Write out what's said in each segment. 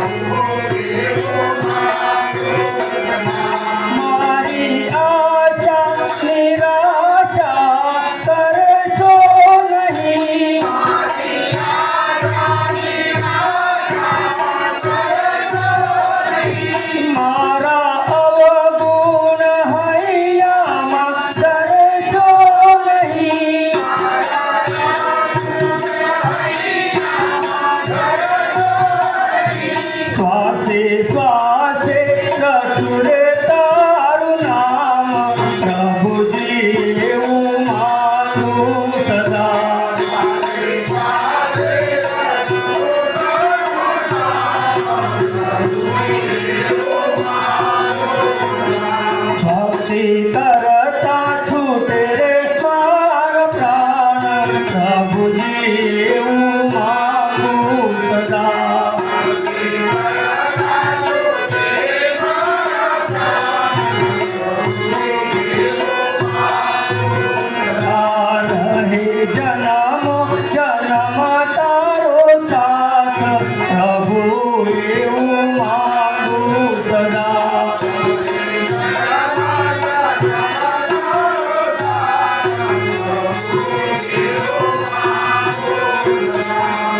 Gracias.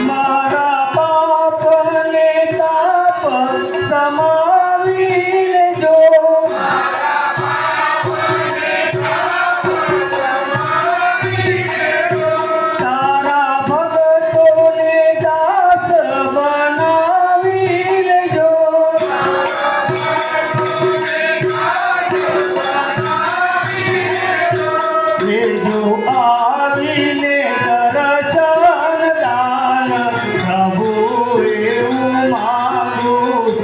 મારા પાપને તાપ સમાવી લેજો. તારા ભક્તોને દાસ બનાવી લેજો. લેજો.